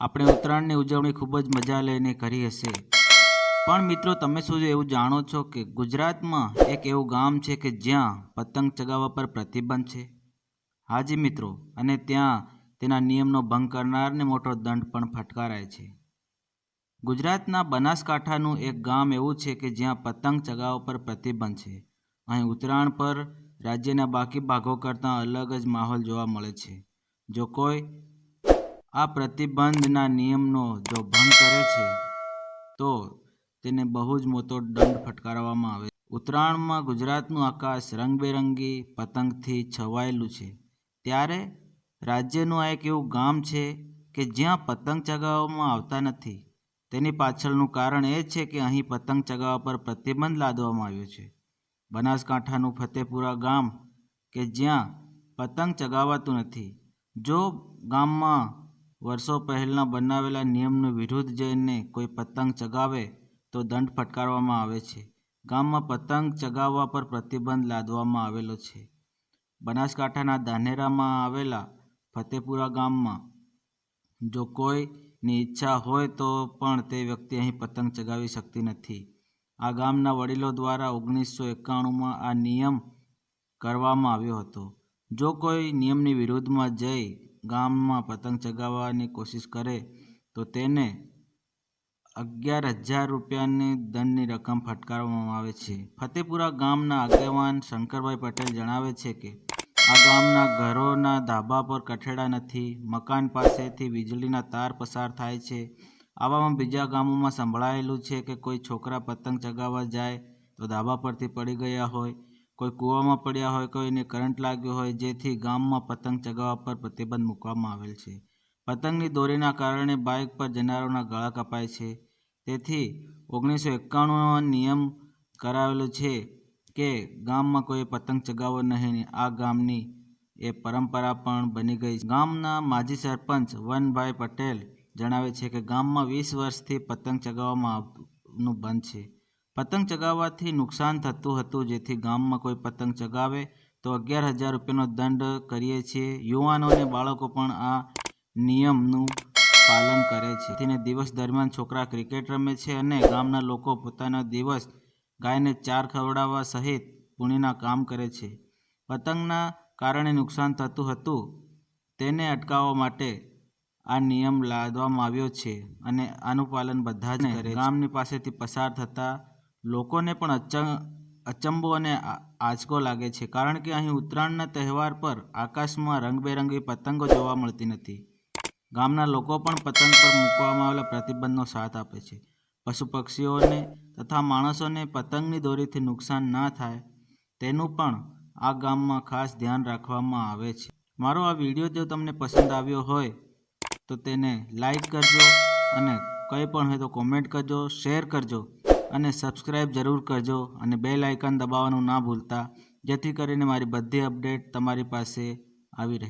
આપણે ઉત્તરાયણની ઉજવણી ખૂબ જ મજા લઈને કરી હશે. પણ મિત્રો, તમે શું એવું જાણો છો કે ગુજરાતમાં એક એવું ગામ છે કે જ્યાં પતંગ ચગાવવા પર પ્રતિબંધ છે? હાજી મિત્રો, અને ત્યાં તેના નિયમનો ભંગ કરનારને મોટો દંડ પણ ફટકારાય છે. ગુજરાતના બનાસકાંઠાનું એક ગામ એવું છે કે જ્યાં પતંગ ચગાવવા પર પ્રતિબંધ છે. અહીં ઉત્તરાયણ પર રાજ્યના બાકી ભાગો કરતાં અલગ જ માહોલ જોવા મળે છે. જો કોઈ આ પ્રતિબંધના નિયમનો જો ભંગ કરે છે, તો તેને બહુ જ મોટો દંડ ફટકારવામાં આવે ઉત્તરાયણમાં ગુજરાતનું આકાશ રંગબેરંગી પતંગથી છવાયેલું છે. ત્યારે રાજ્યનું આ એક એવું ગામ છે કે જ્યાં પતંગ ચગાવવામાં આવતા નથી. તેની પાછળનું કારણ એ છે કે અહીં પતંગ ચગાવવા પર પ્રતિબંધ લાદવામાં આવ્યો છે. બનાસકાંઠાનું ફતેપુરા ગામ કે જ્યાં પતંગ ચગાવાતું નથી. જો ગામમાં વર્ષો પહેલના બનાવેલા નિયમનું વિરુદ્ધ જઈને કોઈ પતંગ ચગાવે તો દંડ ફટકારવામાં આવે છે. ગામમાં પતંગ ચગાવવા પર પ્રતિબંધ લાદવામાં આવેલો છે. બનાસકાંઠાના ધાનેરામાં આવેલા ફતેપુરા ગામમાં જો કોઈની ઈચ્છા હોય તો પણ તે વ્યક્તિ અહીં પતંગ ચગાવી શકતી નથી. આ ગામના વડીલો દ્વારા ઓગણીસો એકાણુંમાં આ નિયમ કરવામાં આવ્યો હતો. જો કોઈ નિયમની વિરુદ્ધમાં જઈ ગામમાં પતંગ ચગાવવાની કોશિશ કરે, તો તેને અગિયાર હજાર રૂપિયાની દંડની રકમ ફટકારવામાં આવે છે. ફતેપુરા ગામના આગેવાન શંકરભાઈ પટેલ જણાવે છે કે, આ ગામના ઘરોના ધાબા પર કઠેડા નથી, મકાન પાસેથી વીજળીના તાર પસાર થાય છે. આવામાં બીજા ગામોમાં સંભળાયેલું છે કે કોઈ છોકરા પતંગ ચગાવવા જાય તો ધાબા પરથી પડી ગયા હોય. કોઈ કૂવામાં પડ્યા હોય કોઈને કરંટ લાગ્યો હોય, જેથી ગામમાં પતંગ ચગાવવા પર પ્રતિબંધ મૂકવામાં આવેલ છે. પતંગની દોરીના કારણે બાઇક પર જનારોના ગળા કપાય છે. તેથી ઓગણીસો એકાણુંનો નિયમ કરાવેલો છે કે ગામમાં કોઈ પતંગ ચગાવવો નહીં, આ ગામની એ પરંપરા પણ બની ગઈ ગામના માજી સરપંચ વનભાઈ પટેલ જણાવે છે કે ગામમાં વીસ વર્ષથી પતંગ ચગાવવામાં આવવાનું બંધ છે. પતંગ ચગાવવાથી નુકસાન થતું હતું. જેથી ગામમાં કોઈ પતંગ ચગાવે તો અગિયાર હજાર રૂપિયાનો દંડ કરીએ છીએ. યુવાનો અને બાળકો પણ આ નિયમનું પાલન કરે છે. તેને દિવસ દરમિયાન છોકરા ક્રિકેટ રમે છે અને ગામના લોકો પોતાના દિવસ ગાયને ચાર ખવડાવવા સહિત પુણ્યના કામ કરે છે. પતંગના કારણે નુકસાન થતું હતું. તેને અટકાવવા માટે આ નિયમ લાદવામાં આવ્યો છે અને આનું પાલન બધા જ કરે ગામની પાસેથી પસાર થતા લોકોને પણ અચં અચંબો અને આંચકો લાગે છે, કારણ કે અહીં ઉત્તરાયણના તહેવાર પર આકાશમાં રંગબેરંગી પતંગો જોવા મળતી નથી. ગામના લોકો પણ પતંગ પર મૂકવામાં આવેલા પ્રતિબંધનો સાથ આપે છે. પશુ પક્ષીઓને તથા માણસોને પતંગની દોરીથી નુકસાન ના થાય, તેનું પણ આ ગામમાં ખાસ ધ્યાન રાખવામાં આવે છે. મારો આ વીડિયો જો તમને પસંદ આવ્યો હોય, તો તેને લાઈક કરજો અને કંઈ પણ હોય તો કોમેન્ટ કરજો, શેર કરજો. અને સબસ્ક્રાઈબ જરૂર કરજો અને બેલ આઇકન દબાવવાનું ના ભૂલતા, જેથી કરીને મારી બધી અપડેટ તમારી પાસે આવી રહે.